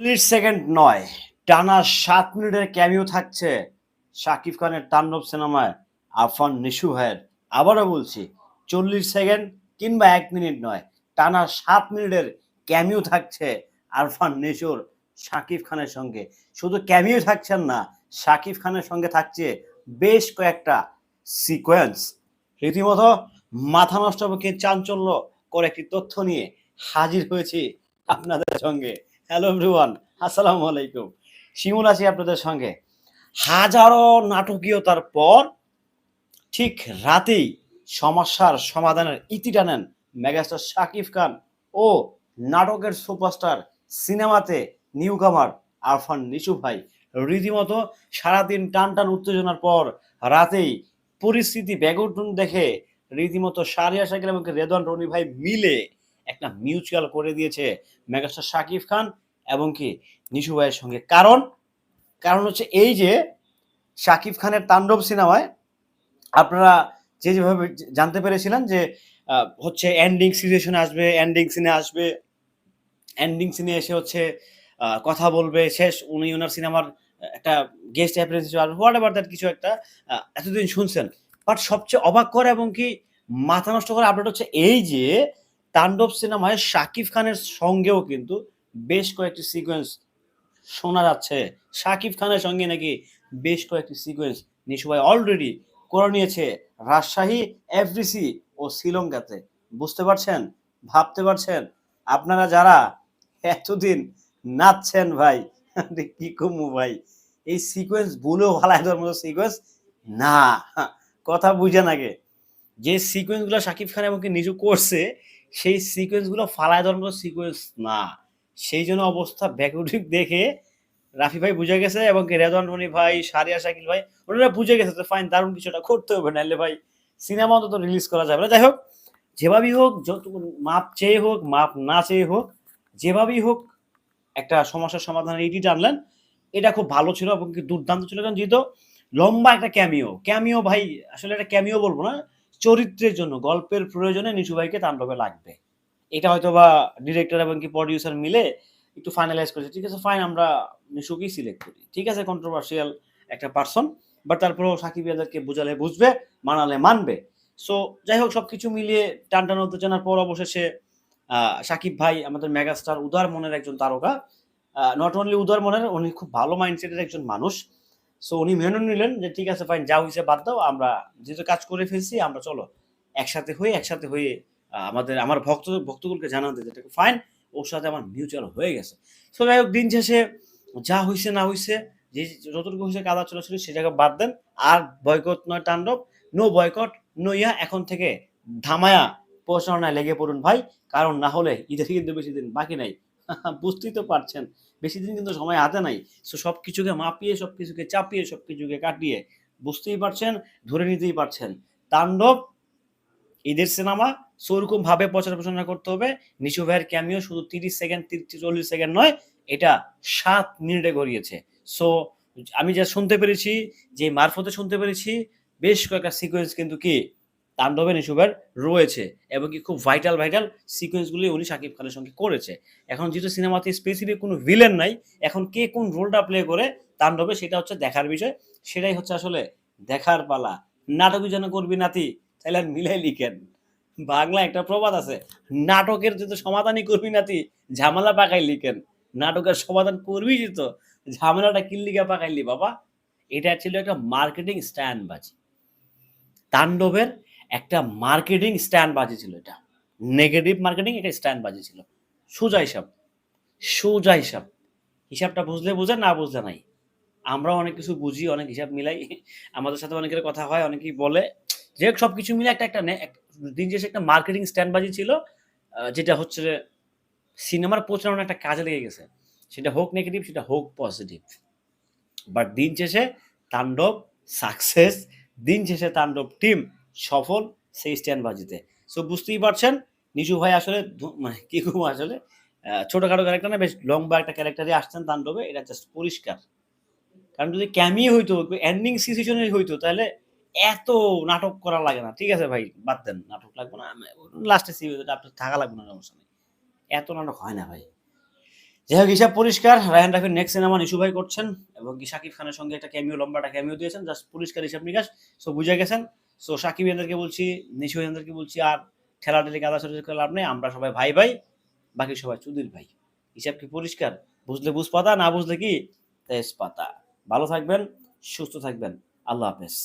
চল্লিশ সেকেন্ড নয়, টানা সাত মিনিটের ক্যামিও থাকছে শাকিব খানের তাণ্ডব সিনেমায় আফান নিশু ভাইয়ের। আবারও বলছি, চল্লিশ সেকেন্ড কিংবা এক মিনিট নয়, টানা সাত মিনিটের ক্যামিও থাকছে আরফান নিশুর শাকিব খানের সঙ্গে। শুধু ক্যামিও থাকছেন না, শাকিব খানের সঙ্গে থাকছে বেশ কয়েকটা সিকোয়েন্স রীতিমতো মাথা নষ্ট পক্ষে চাঞ্চল্য করে একটি তথ্য নিয়ে হাজির হয়েছি আপনাদের সঙ্গে। হ্যালো এভরিওয়ান আসসালামু আলাইকুম শিমুল আছি আপনাদের সঙ্গে। হাজারো নাটকীয়তার পর ঠিক রাতেই সমস্যার সমাধানের ইতি টানেন মেগাস্টার শাকিব খান ও নাটকের সুপারস্টার সিনেমাতে নিউ কামার আরফান নিশু ভাই। রীতিমতো সারাদিন টান টান উত্তেজনার পর রাতেই পরিস্থিতি ব্যাগটুন দেখে রীতিমতো সারিয়া শাকিল এবং রেদওয়ান রনি ভাই মিলে একটা মিউচুয়াল করে দিয়েছে মেগাস্টার শাকিব খান এবং কি নিশু ভাইয়ের সঙ্গে। কারণ কারণ হচ্ছে এই যে শাকিব খানের তাণ্ডব সিনেমায় আপনারা যে যেভাবে জানতে পেরেছিলেন যে হচ্ছে এন্ডিং সিচুয়েশনে আসবে এন্ডিং সিনে আসবে এন্ডিং সিনে এসে হচ্ছে কথা বলবে, শেষ উনি ওনার সিনেমার একটা গেস্ট অ্যাপিয়ারেন্স হিসেবে হোয়াট এভার দ্যাট কিছু একটা এতদিন শুনছেন। বাট সবচেয়ে অবাক করে এবং কি মাথা নষ্ট করে আপডেট হচ্ছে এই যে তাণ্ডব সিনেমায় শাকিব খানের সঙ্গেও কিন্তু বেশ কয়েকটি সিকোয়েন্স শোনা যাচ্ছে। শাকিব খানের সঙ্গে নাকি বেশ কয়েকটি সিকোয়েন্স নিশু ভাই অলরেডি করে নিয়েছে রাজশাহী এফডিসি ও শ্রীলঙ্কাতে। বুঝতে পারছেন? ভাবতে পারছেন? আপনারা যারা এতদিন নাচছেন ভাই কি কমু ভাই? এই সিকোয়েন্স ভুলেও ভালাই মতো সিকোয়েন্স না, কথা বুঝেন আগে। যে সিকোয়েন্সগুলো শাকিব খান এবং কি নিজু করছে সেই সিকোয়েন্সগুলো ফালায় মতো সিকোয়েন্স না। সেই জন্য অবস্থা ব্যাকুটিক দেখে রাফি ভাই বুঝে গেছে এবং কি রেদওয়ান রনি ভাই, সারিয়া, শাকিল ভাই, ওনারা বুঝে গেছে তো ফাইন দারুণ কিছুটা করতে হবে, নাহলে ভাই সিনেমা অন্তত রিলিজ করা যাবে না। যাই হোক, যেভাবেই হোক যতটুকু মাপ চেয়ে হোক, মাপ না চেয়ে হোক, যেভাবেই হোক একটা সমস্যার সমাধানের ইটি টানলেন। এটা খুব ভালো ছিল এবং দুর্দান্ত ছিল। কারণ যেহেতু লম্বা একটা ক্যামিও ক্যামিও ভাই, আসলে একটা ক্যামিও বলব না চরিত্রের জন্য, গল্পের প্রয়োজনে নিশু ভাইকে তাণ্ডবে লাগবে। এটা হয়তো বা ডিরেক্টর এবং কি প্রডিউসার মিলে একটু ফাইনালাইজ করেছে। ঠিক আছে ফাইন আমরা নিশুকেই সিলেক্ট করি। ঠিক আছে কন্ট্রোভার্সিয়াল একটা পার্সন বাট তারপরেও সাকিব ইয়াদারকে বোঝালে বুঝবে, মানালে মানবে। সো যাই হোক সব কিছু মিলিয়ে টান টান উত্তেজনার পর অবশেষে সাকিব ভাই আমাদের মেগাস্টার উদার মনের একজন তারকা। নট অনলি উদার মনের, উনি খুব ভালো মাইন্ডসেটের একজন মানুষ। সো উনি মেনু নিলেন যে, ঠিক আছে ফাইন যা হয়েছে বাদ দাও, আমরা যেহেতু কাজ করে ফেলছি, আমরা চলো, একসাথে হয়ে একসাথে হয়ে আমাদের, আমার ভক্ত, ভক্তগুলোকে জানাতে যেটা ফাইন ওর সাথে আমার মিউচুয়াল হয়ে গেছে। সো যাই হোক, দিন শেষে যা হয়েছে না হয়েছে যে, যতটুকু হয়েছে কাদা চলেছিল সে জায়গা বাদ দেন। আর বয়কট নয় তাণ্ডব নো বয়কট নো ইয়া, এখন থেকে ধামায়া প্রচারণায় লেগে পড়ুন ভাই। কারণ না হলে ঈদের কিন্তু বেশি দিন বাকি নাই। বুঝতেই তো পারছেন। বেশি দিন কিন্তু সময় হাতে নাই। সো সব কিছুকে মাপিয়ে সব কিছুকে চাপিয়ে সব কিছুকে কাটিয়ে বুঝতেই পারছেন, ধরে নিতেই পারছেন। তাণ্ডব, ঈদের সিনেমা সো ওরকম ভাবে প্রচার প্রচারণা করতে হবে। নিশু ভাইয়ের ক্যামিও শুধু তিরিশ সেকেন্ড, তিরিশ, চল্লিশ সেকেন্ড নয়, এটা সাত মিনিটে গড়িয়েছে। সো আমি যা শুনতে পেরেছি, যে মারফতে শুনতে পেরেছি, বেশ কয়েকটা সিকোয়েন্স কিন্তু কি তাণ্ডবে নিশুভার রয়েছে এবং কি খুব ভাইটাল ভাইটাল সিকোয়েন্সগুলি উনি শাকিব খানের সঙ্গে করেছে। এখন যেহেতু সিনেমাতে স্পেসিফিক কোনো ভিলেন নাই, এখন কে কোন রোলটা প্লে করে তাণ্ডবে সেটা হচ্ছে দেখার বিষয়। সেটাই হচ্ছে আসলে দেখার পালা। নাটকই যেন করবি নাতি? তাহলে মিলাই লিখেন। বাংলা একটা প্রবাদ আছে, নাটকের যদি সমাধানই করবি নাতি, ঝামেলা পাকাই লিখেন। নাটকের সমাধান করবি তো, ঝামেলাটা কিল্লিকা পাকাইলি বাবা। এটা ছিল একটা মার্কেটিং স্ট্যান্ড বাজি। তাণ্ডবের একটা মার্কেটিং স্ট্যান্ড বাজি ছিল এটা। নেগেটিভ মার্কেটিং এটা স্ট্যান্ড বাজি ছিল সোজা হিসাব। সোজা হিসাব। হিসাবটা বুঝলে বুঝে, না বুঝলে নাই। আমরা অনেক কিছু বুঝি, অনেক হিসাব মিলাই। আমাদের সাথে অনেকের কথা হয়, অনেকেই বলে। যে সব কিছু মিলে একটা একটা দিন শেষে একটা মার্কেটিং স্ট্যান্ড বাজি ছিল যেটা হচ্ছে সিনেমার প্রচারণা একটা কাজে লেগে গেছে। সেটা হোক নেগেটিভ সেটা হোক পজিটিভ বাট দিন শেষে তাণ্ডব সাকসেস দিন শেষে তাণ্ডব টিম সফল সেই স্ট্যান্ড বাজিতে সো বুঝতেই পারছেন, নিশু ভাই আসলে মানে কি করব আসলে ছোটখাটো ক্যারেক্টার না, বেশ লম্বা একটা ক্যারেক্টারে আসছেন তাণ্ডবে, এটা জাস্ট পরিষ্কার। কারণ যদি ক্যামি হইতো এন্ডিং সিচুয়েশনে হইতো, তাহলে এত নাটক করা লাগে না। ঠিক আছে ভাই, বাদ দেন, নাটক লাগবে না লাস্টে সি আপনার থাকা লাগবে না, সমস্যা নেই। এত নাটক হয় না ভাই। যাই হোক, হিসাব পরিষ্কার, রায়হান রাফির নেক্সট সিনেমা নিশু ভাই করছেন, এবং কি শাকিব খানের সঙ্গে একটা ক্যামিও লম্বা একটা ক্যামিও দিয়েছেন জাস্ট পরিষ্কার হিসাব নিকাশ। সো বুঝে গেছেন সো সাকিব ভাইদেরকে বলছি নিশু ভাইদেরকে বলছি, আর ঠেলা দিলে গাদা করে লাভ নেই, আমরা সবাই ভাই ভাই, বাকি সবাই চুদির ভাই। হিসাব কি পরিষ্কার? বুঝলে বুঝ পাতা না বুঝলে কি তেজ পাতা ভালো থাকবেন, সুস্থ থাকবেন, আল্লাহ হাফেজ।